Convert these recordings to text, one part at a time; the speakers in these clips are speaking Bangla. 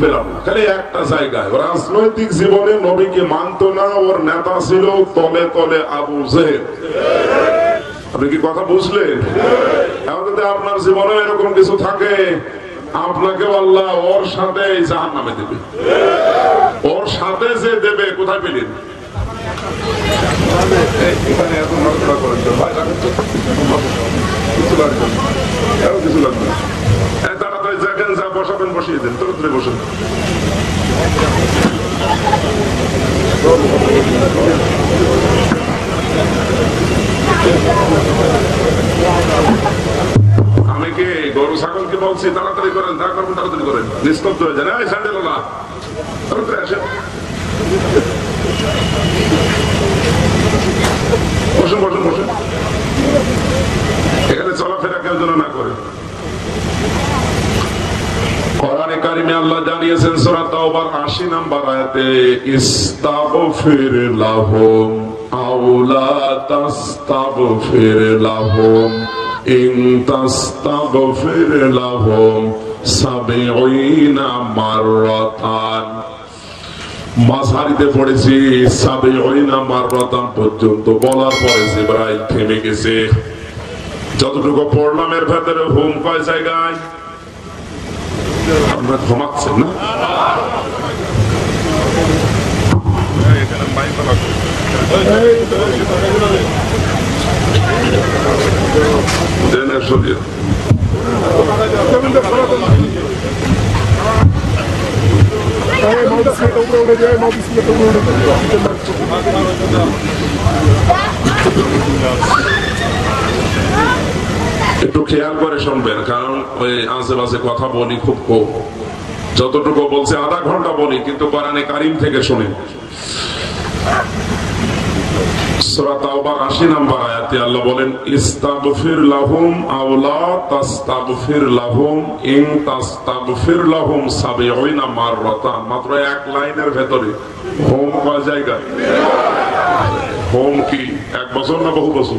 পেলাম না। খালি একটা জায়গায়। রাজনৈতিক জীবনে নবীকে মানত না, ওর নেতা ছিল তলে তলে আবু জেহেল। আপনি কি কথা বুঝলেন? এখন যদি আপনার জীবনে এরকম কিছু থাকে আপনাকে আল্লাহ ওর সাথে জাহান নামে দেবে। ওর সাথে যে দেবে, কোথায় পেলেন? এখানে। কিছু লাগবে না। এই তাড়াতাড়ি দেখেন যা বসাবেন বসিয়ে দেন তাড়াতাড়ি বসেন আমি কি গরু ছাগলকে বলছি? তাড়াতাড়ি করেন করবেন তাড়াতাড়ি করেন। নিস্তব্ধ হয়ে যান। স্যান্ডেল না বসুন বসুন বসুন। এখানে চলাফেরা কেউ যেন না করে। কারিমে আল্লাহ জানিয়েছেন সূরা তাওবার 80 নাম্বার আয়াতে, ইস্তাগফির লাহুম আও লা তাস্তাগফির লাহুম। ইন তাস্তাগফির লাহুম সাবিঈনা মাররাতান। মাঝারিতে পড়েছি, সাবিঈনা মাররাতান পর্যন্ত। বলার পরে জিবরাইল থেমে গেছে। যতটুকু পড়লাম এর ভেতরে হুম কয় জায়গায়? আপনারা ঘুমাচ্ছেন না একটু খেয়াল করে শুনবেন, কারণ ওই আশেপাশে কথা বলি খুব কম। যতটুকু বলছে, আধা ঘণ্টা বলি, কিন্তু কোরআনে কারিম থেকে শুনি। সূরা তাওবার 80 নাম্বার আয়াতে আল্লাহ বলেন, ইস্তাগফির লাহুম আও লা তাস্তাগফির লাহুম ইন তাস্তাগফির লাহুম সাবিঈনা মাররাতান। মাত্র এক লাইনের হোম জায়গা হোম কি? এক বছর না বহু বছর?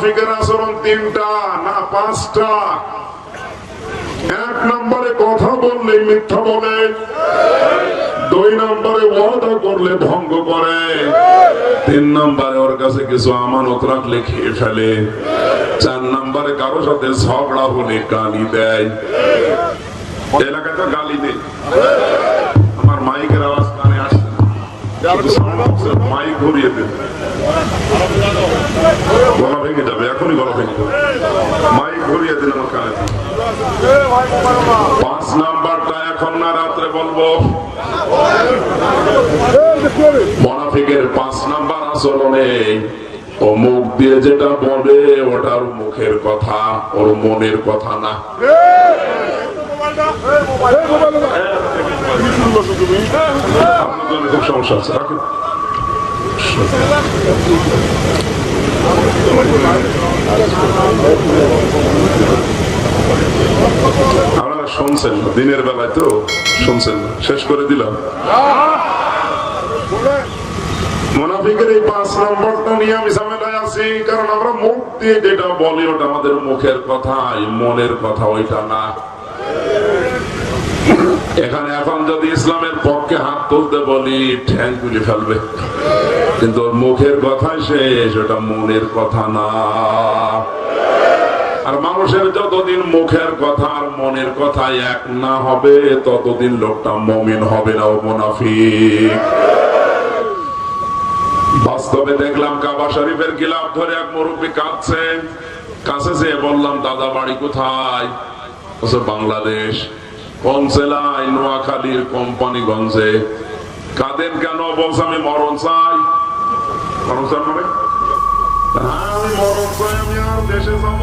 মোনাফিকের আচরণ তিনটা না পাঁচটা। এক নম্বরে কথা বললে মিথ্যা বলে। দুই নম্বরে ওয়াদা করলে ভঙ্গ করে। তিন নম্বরে ওর কাছে কিছু আমানত রাখলে খেয়ে ফেলে। চার নম্বরে কারও সাথে ঝগড়া হলে গালি দেয়। এলাকায় তো গালি নেই আমার মাইকের আওয়াজ কানে আসছে মাইক ঘুরিয়ে দেন গলা ভেঙে যাবে এখনই গলা ভেঙে যাবে। মাইক ঘুরিয়ে দিন আমার কানে। পাঁচ নাম্বারটা এখন না রাত্রে বলব। মনাফিকের পাঁচ নাম্বার আচরণে ও মুখ দিয়ে যেটা বলে ওটার মুখের কথা ওর মনের কথা না। খুব সমস্যা আছে রাখেন। আপনারা শুনছেন, দিনের বেলায় তো শুনছেন, শেষ করে দিলাম। যেটা বলি, ওটা আমাদের মুখের কথা মনের কথা না। এখানে এখন যদি ইসলামের পক্ষে হাত তুলতে বলি, ঠ্যাং তুলে ফেলবে। কিন্তু ওর মুখের কথাই শেষ, ওটা মনের কথা না। আর মানুষের যতদিন মুখের কথা আর মনের কথা এক না হবে, ততদিন লোকটা মমিন হবে না ও মুনাফিক। বাস্তবে দেখলাম কাবা শরীফের গিলাফ ধরে এক মুরব্বী কাঁদছে। কাছে যেয়ে বললাম, দাদা বাড়ি কোথায়? বাংলাদেশ। কোন জেলায়? নোয়াখালীর কোম্পানিগঞ্জে। কাঁদেন কেন? বলছে, আমি মরণ চাই। মরণ চান মানে আমি মরণ চাই আমি আর দেশে যাব